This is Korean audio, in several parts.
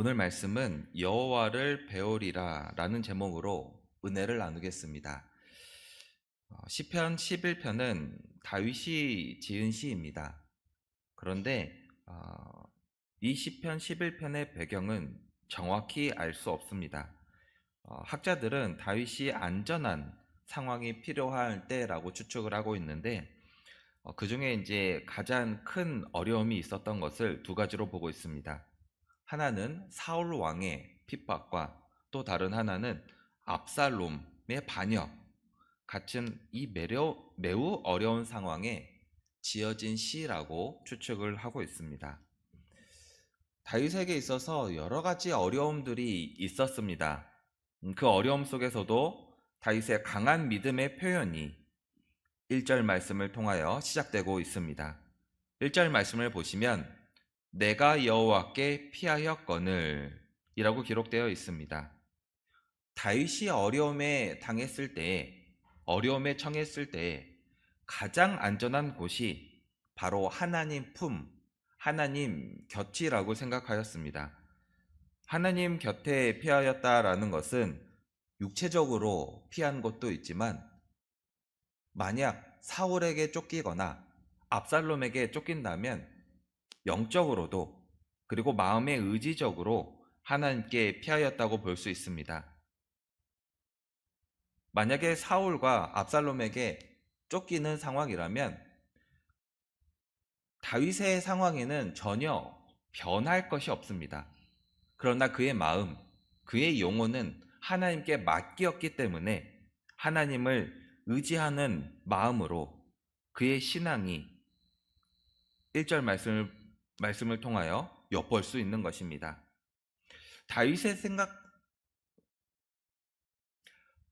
오늘 말씀은 여호와를 배우리라라는 제목으로 은혜를 나누겠습니다. 어, 시편 11편은 다윗이 지은 시입니다. 그런데 어, 이 시편 11편의 배경은 정확히 알 수 없습니다. 어, 학자들은 다윗이 안전한 상황이 필요할 때라고 추측을 하고 있는데 어, 그 중에 이제 가장 큰 어려움이 있었던 것을 두 가지로 보고 있습니다. 하나는 사울 왕의 핍박과 또 다른 하나는 압살롬의 반역 같은 이 매우 어려운 상황에 지어진 시라고 추측을 하고 있습니다. 다윗에게 있어서 여러 가지 어려움들이 있었습니다. 음, 그 어려움 속에서도 다윗의 강한 믿음의 표현이 1절 말씀을 통하여 시작되고 있습니다. 1절 말씀을 보시면 내가 여호와께 피하였거늘 이라고 기록되어 있습니다. 다윗이 어려움에 당했을 때, 어려움에 처했을 때 가장 안전한 곳이 바로 하나님 품, 하나님 곁이라고 생각하였습니다. 하나님 곁에 피하였다라는 것은 육체적으로 피한 것도 있지만 만약 사울에게 쫓기거나 압살롬에게 쫓긴다면 영적으로도 그리고 마음의 의지적으로 하나님께 피하였다고 볼 수 있습니다. 만약에 사울과 압살롬에게 쫓기는 상황이라면 다윗의 상황에는 전혀 변할 것이 없습니다. 그러나 그의 마음, 그의 영혼은 하나님께 맡기었기 때문에 하나님을 의지하는 마음으로 그의 신앙이 1절 말씀을, 말씀을 통하여 엿볼 수 있는 것입니다. 다윗의 생각,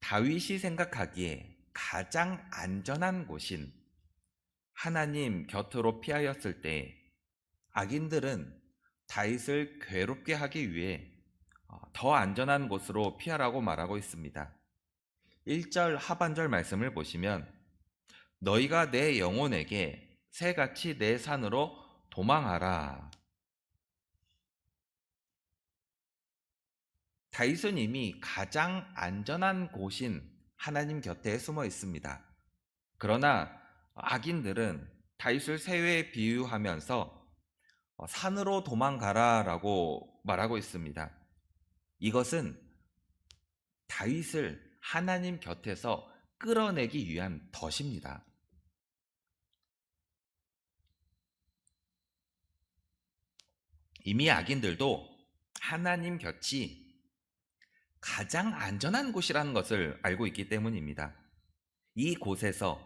다윗이 생각하기에 가장 안전한 곳인 하나님 곁으로 피하였을 때 악인들은 다윗을 괴롭게 하기 위해 어, 더 안전한 곳으로 피하라고 말하고 있습니다. 1절 하반절 말씀을 보시면 너희가 내 영혼에게 새같이 내 산으로 도망하라. 다윗은 이미 가장 안전한 곳인 하나님 곁에 숨어 있습니다. 그러나 악인들은 다윗을 새에 비유하면서 어, 산으로 도망가라라고 말하고 있습니다. 이것은 다윗을 하나님 곁에서 끌어내기 위한 덫입니다. 이미 악인들도 하나님 곁이 가장 안전한 곳이라는 것을 알고 있기 때문입니다. 이 곳에서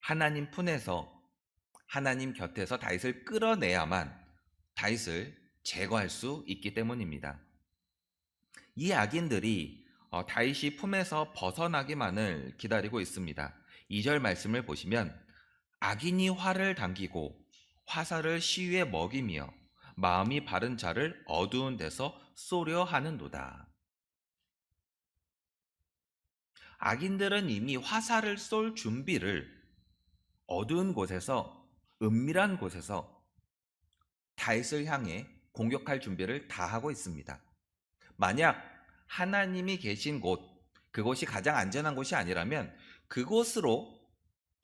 하나님 품에서 하나님 곁에서 다윗을 끌어내야만 다윗을 제거할 수 있기 때문입니다. 이 악인들이 어, 다윗이 품에서 벗어나기만을 기다리고 있습니다. 2절 말씀을 보시면 악인이 활을 당기고 화살을 시위에 먹이며 마음이 바른 자를 어두운 데서 쏘려 하는도다. 악인들은 이미 화살을 쏠 준비를 어두운 곳에서 은밀한 곳에서 다윗을 향해 공격할 준비를 다 하고 있습니다. 만약 하나님이 계신 곳, 그곳이 가장 안전한 곳이 아니라면 그곳으로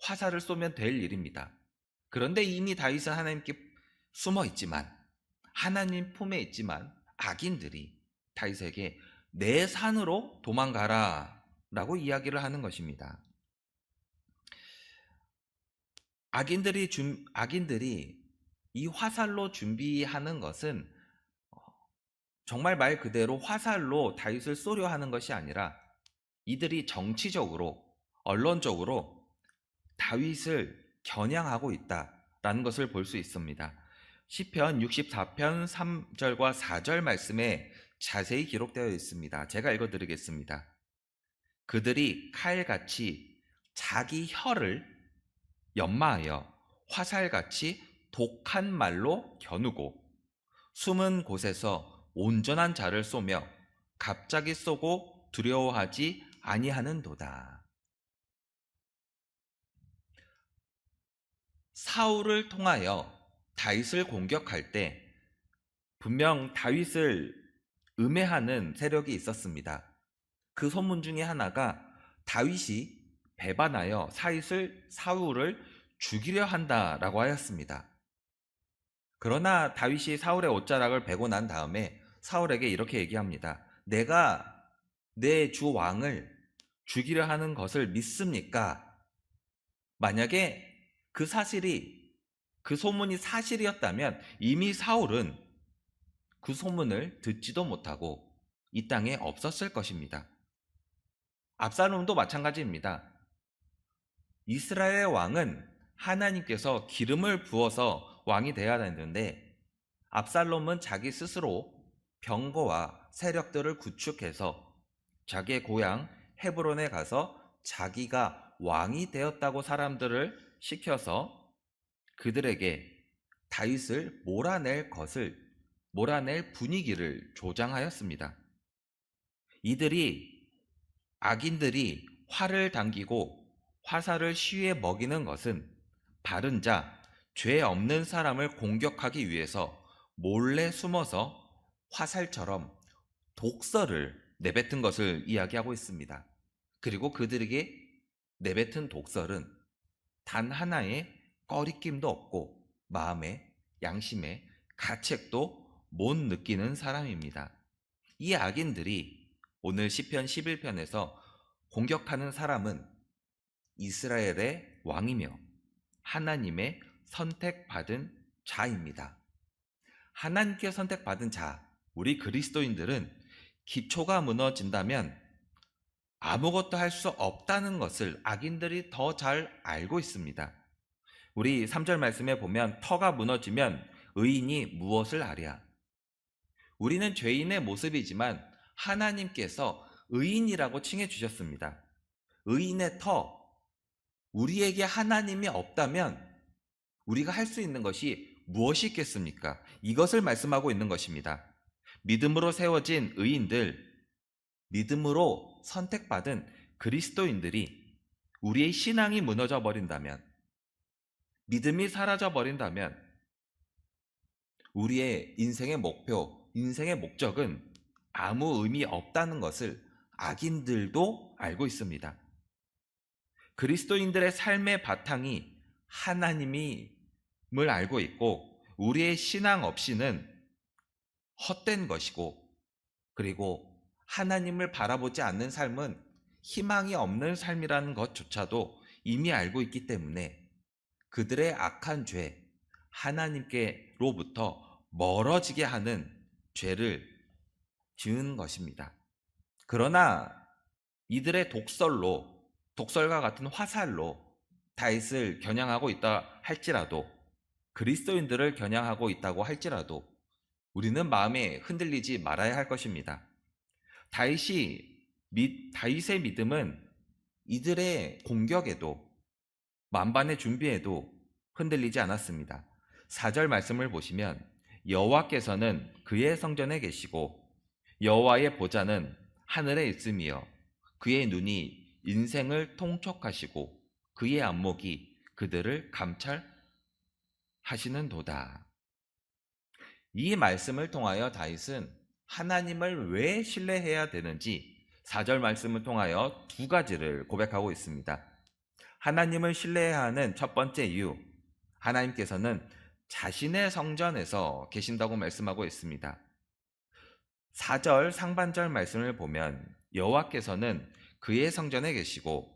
화살을 쏘면 될 일입니다. 그런데 이미 다윗은 하나님께 숨어 있지만 하나님 품에 있지만 악인들이 다윗에게 내 산으로 도망가라 라고 이야기를 하는 것입니다. 악인들이 준, 악인들이 이 화살로 준비하는 것은 어, 정말 말 그대로 화살로 다윗을 쏘려 하는 것이 아니라 이들이 정치적으로 언론적으로 다윗을 겨냥하고 있다라는 것을 볼 수 있습니다. 시편 64편 3절과 4절 말씀에 자세히 기록되어 있습니다. 제가 읽어 드리겠습니다. 그들이 칼같이 자기 혀를 연마하여 화살같이 독한 말로 겨누고 숨은 곳에서 온전한 자를 쏘며 갑자기 쏘고 두려워하지 아니하는도다. 사울을 통하여 다윗을 공격할 때 분명 다윗을 음해하는 세력이 있었습니다. 그 소문 중에 하나가 다윗이 배반하여 사윗을 사울을 죽이려 한다라고 하였습니다. 그러나 다윗이 사울의 옷자락을 베고 난 다음에 사울에게 이렇게 얘기합니다. 내가 내 주 왕을 죽이려 하는 것을 믿습니까? 만약에 그 사실이 그 소문이 사실이었다면 이미 사울은 그 소문을 듣지도 못하고 이 땅에 없었을 것입니다. 압살롬도 마찬가지입니다. 이스라엘 왕은 하나님께서 기름을 부어서 왕이 되어야 되는데 압살롬은 자기 스스로 병거와 세력들을 구축해서 자기의 고향 헤브론에 가서 자기가 왕이 되었다고 사람들을 시켜서 그들에게 다윗을 몰아낼 것을 몰아낼 분위기를 조장하였습니다. 이들이 악인들이 활을 당기고 화살을 시위에 먹이는 것은 바른 자, 죄 없는 사람을 공격하기 위해서 몰래 숨어서 화살처럼 독설을 내뱉은 것을 이야기하고 있습니다. 그리고 그들에게 내뱉은 독설은 단 하나의 꺼리낌도 없고 마음에 양심에 가책도 못 느끼는 사람입니다. 이 악인들이 오늘 시편 11편에서 공격하는 사람은 이스라엘의 왕이며 하나님의 선택받은 자입니다. 하나님께 선택받은 자, 우리 그리스도인들은 기초가 무너진다면 아무것도 할 수 없다는 것을 악인들이 더 잘 알고 있습니다. 우리 3절 말씀에 보면 터가 무너지면 의인이 무엇을 하랴? 우리는 죄인의 모습이지만 하나님께서 의인이라고 칭해 주셨습니다. 의인의 터, 우리에게 하나님이 없다면 우리가 할 수 있는 것이 무엇이 있겠습니까? 이것을 말씀하고 있는 것입니다. 믿음으로 세워진 의인들, 믿음으로 선택받은 그리스도인들이 우리의 신앙이 무너져 버린다면, 믿음이 사라져 버린다면, 우리의 인생의 목표, 인생의 목적은 아무 의미 없다는 것을 악인들도 알고 있습니다. 그리스도인들의 삶의 바탕이 하나님임을 알고 있고 우리의 신앙 없이는 헛된 것이고 그리고 하나님을 바라보지 않는 삶은 희망이 없는 삶이라는 것조차도 이미 알고 있기 때문에 그들의 악한 죄, 하나님께로부터 멀어지게 하는 죄를 지은 것입니다. 그러나 이들의 독설로 독설과 같은 화살로 다윗을 겨냥하고 있다 할지라도 그리스도인들을 겨냥하고 있다고 할지라도 우리는 마음에 흔들리지 말아야 할 것입니다. 다윗이 다윗의 믿음은 이들의 공격에도 만반의 준비에도 흔들리지 않았습니다. 4절 말씀을 보시면 여호와께서는 그의 성전에 계시고 여호와의 보좌는 하늘에 있으며 그의 눈이 인생을 통촉하시고 그의 안목이 그들을 감찰하시는도다. 이 말씀을 통하여 다윗은 하나님을 왜 신뢰해야 되는지 4절 말씀을 통하여 두 가지를 고백하고 있습니다. 하나님을 신뢰해야 하는 첫 번째 이유, 하나님께서는 자신의 성전에서 계신다고 말씀하고 있습니다. 4절 상반절 말씀을 보면 여호와께서는 그의 성전에 계시고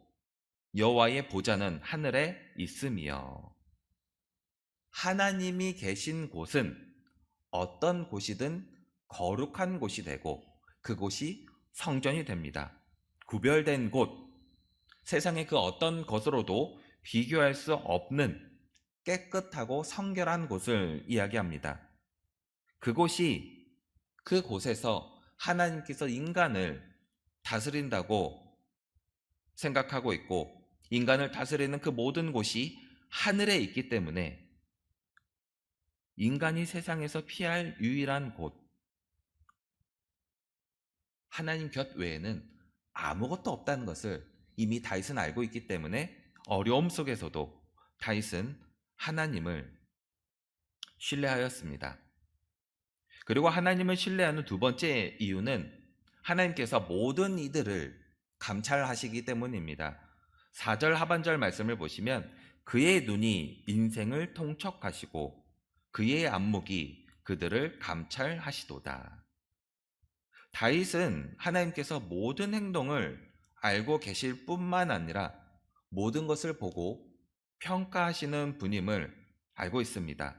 여호와의 보좌는 하늘에 있으며 하나님이 계신 곳은 어떤 곳이든 거룩한 곳이 되고 그곳이 성전이 됩니다. 구별된 곳, 세상의 그 어떤 것으로도 비교할 수 없는 깨끗하고 성결한 곳을 이야기합니다. 그곳이 그곳에서 하나님께서 인간을 다스린다고 생각하고 있고 인간을 다스리는 그 모든 곳이 하늘에 있기 때문에 인간이 세상에서 피할 유일한 곳, 하나님 곁 외에는 아무것도 없다는 것을 이미 다윗은 알고 있기 때문에 어려움 속에서도 다윗은 하나님을 신뢰하였습니다. 그리고 하나님을 신뢰하는 두 번째 이유는 하나님께서 모든 이들을 감찰하시기 때문입니다. 4절 하반절 말씀을 보시면 그의 눈이 인생을 통촉하시고 그의 안목이 그들을 감찰하시도다. 다윗은 하나님께서 모든 행동을 알고 계실 뿐만 아니라 모든 것을 보고 평가하시는 분임을 알고 있습니다.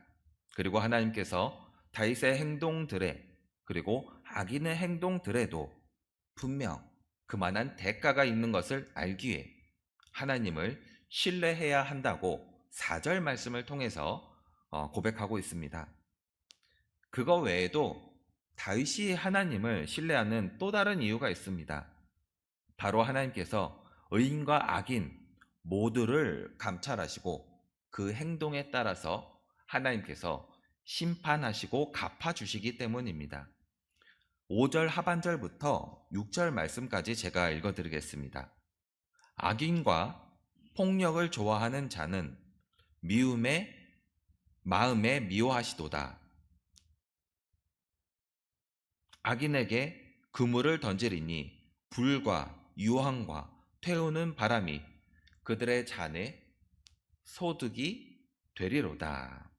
그리고 하나님께서 다윗의 행동들에 그리고 악인의 행동들에도 분명 그만한 대가가 있는 것을 알기에 하나님을 신뢰해야 한다고 4절 말씀을 통해서 어, 고백하고 있습니다. 그거 외에도 다윗이 하나님을 신뢰하는 또 다른 이유가 있습니다. 바로 하나님께서 의인과 악인 모두를 감찰하시고 그 행동에 따라서 하나님께서 심판하시고 갚아주시기 때문입니다. 5절 하반절부터 6절 말씀까지 제가 읽어드리겠습니다. 악인과 폭력을 좋아하는 자는 미움에 마음에 미워하시도다. 악인에게 그물을 던지리니 불과 유황과 태우는 바람이 그들의 잔에 소득이 되리로다.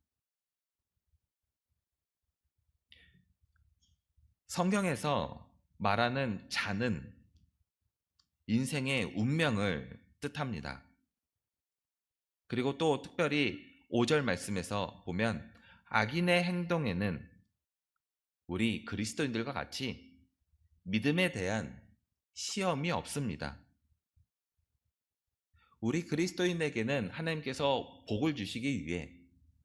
성경에서 말하는 잔은 인생의 운명을 뜻합니다. 그리고 또 특별히 5절 말씀에서 보면 악인의 행동에는 우리 그리스도인들과 같이 믿음에 대한 시험이 없습니다. 우리 그리스도인에게는 하나님께서 복을 주시기 위해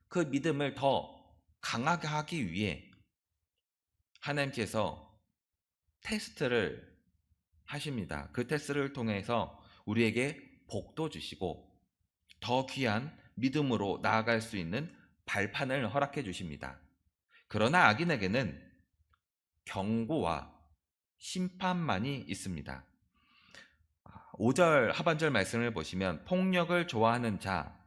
그 믿음을 더 강하게 하기 위해 하나님께서 테스트를 하십니다. 그 테스트를 통해서 우리에게 복도 주시고 더 귀한 믿음으로 나아갈 수 있는 발판을 허락해 주십니다. 그러나 악인에게는 경고와 심판만이 있습니다. 5절 하반절 말씀을 보시면 폭력을 좋아하는 자,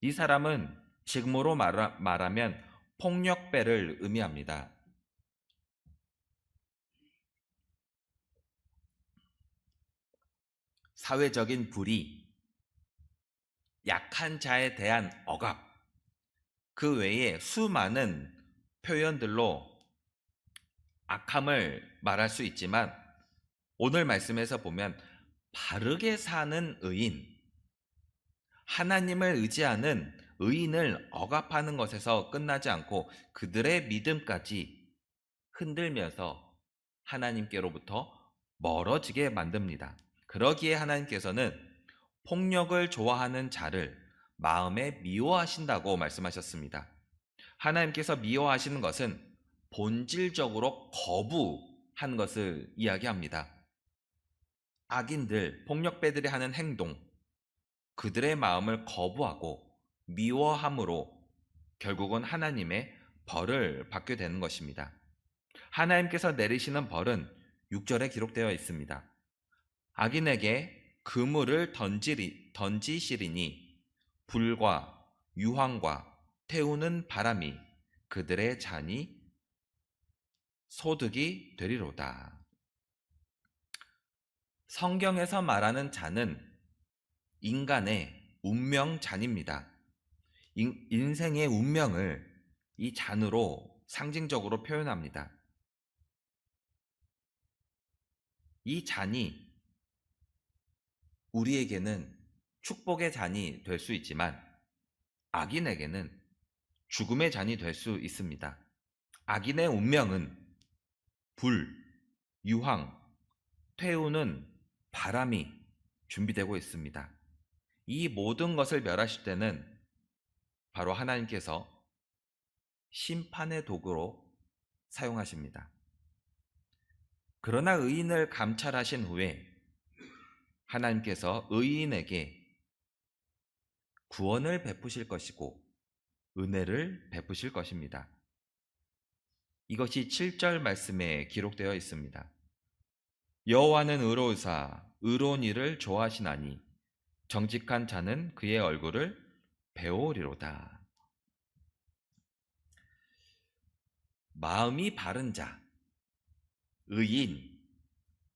이 사람은 지금으로 말하, 말하면 폭력배를 의미합니다. 사회적인 불의, 약한 자에 대한 억압, 그 외에 수많은 표현들로 악함을 말할 수 있지만 오늘 말씀에서 보면 바르게 사는 의인, 하나님을 의지하는 의인을 억압하는 것에서 끝나지 않고 그들의 믿음까지 흔들면서 하나님께로부터 멀어지게 만듭니다. 그러기에 하나님께서는 폭력을 좋아하는 자를 마음에 미워하신다고 말씀하셨습니다. 하나님께서 미워하시는 것은 본질적으로 거부한 것을 이야기합니다. 악인들, 폭력배들이 하는 행동, 그들의 마음을 거부하고 미워함으로 결국은 하나님의 벌을 받게 되는 것입니다. 하나님께서 내리시는 벌은 6절에 기록되어 있습니다. 악인에게 그물을 던지리, 던지시리니 불과 유황과 태우는 바람이 그들의 잔이 소득이 되리로다. 성경에서 말하는 잔은 인간의 운명잔입니다. 인, 생의 운명을 이 잔으로 상징적으로 표현합니다. 이 잔이 우리에게는 축복의 잔이 될 수 있지만 악인에게는 죽음의 잔이 될 수 있습니다. 악인의 운명은 불, 유황, 태우는 바람이 준비되고 있습니다. 이 모든 것을 멸하실 때는 바로 하나님께서 심판의 도구로 사용하십니다. 그러나 의인을 감찰하신 후에 하나님께서 의인에게 구원을 베푸실 것이고 은혜를 베푸실 것입니다. 이것이 7절 말씀에 기록되어 있습니다. 여호와는 의로우사 의로운 일을 좋아하시나니 정직한 자는 그의 얼굴을 배우리로다. 마음이 바른 자, 의인,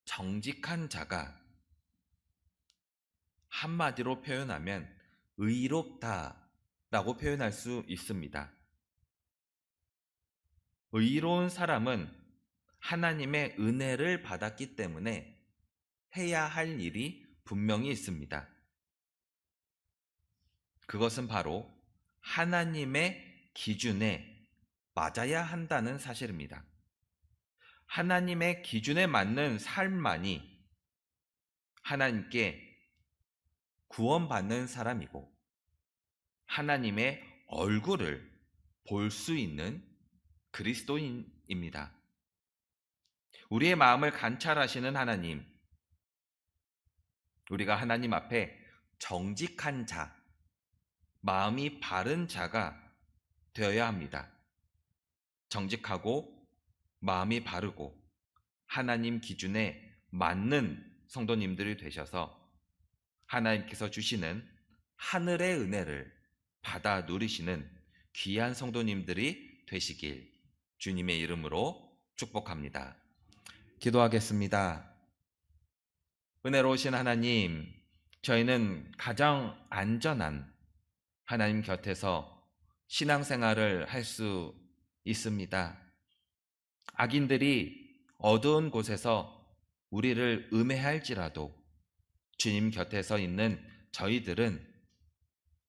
정직한 자가 한마디로 표현하면 의롭다라고 표현할 수 있습니다. 의로운 사람은 하나님의 은혜를 받았기 때문에 해야 할 일이 분명히 있습니다. 그것은 바로 하나님의 기준에 맞아야 한다는 사실입니다. 하나님의 기준에 맞는 삶만이 하나님께 구원받는 사람이고 하나님의 얼굴을 볼 수 있는 그리스도인입니다. 우리의 마음을 관찰하시는 하나님, 우리가 하나님 앞에 정직한 자, 마음이 바른 자가 되어야 합니다. 정직하고 마음이 바르고 하나님 기준에 맞는 성도님들이 되셔서 하나님께서 주시는 하늘의 은혜를 받아 누리시는 귀한 성도님들이 되시길 주님의 이름으로 축복합니다. 기도하겠습니다. 은혜로우신 하나님, 저희는 가장 안전한 하나님 곁에서 신앙생활을 할 수 있습니다. 악인들이 어두운 곳에서 우리를 음해할지라도 주님 곁에서 있는 저희들은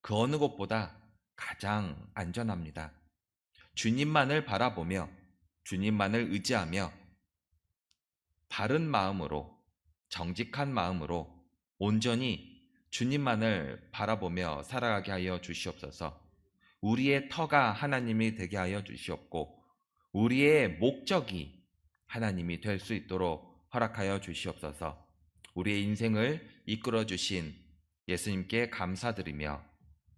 그 어느 곳보다 가장 안전합니다. 주님만을 바라보며 주님만을 의지하며 바른 마음으로 정직한 마음으로 온전히 주님만을 바라보며 살아가게 하여 주시옵소서. 우리의 터가 하나님이 되게 하여 주시옵고 우리의 목적이 하나님이 될 수 있도록 허락하여 주시옵소서. 우리의 인생을 이끌어 주신 예수님께 감사드리며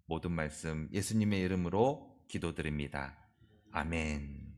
모든 말씀 예수님의 이름으로 기도드립니다. 아멘.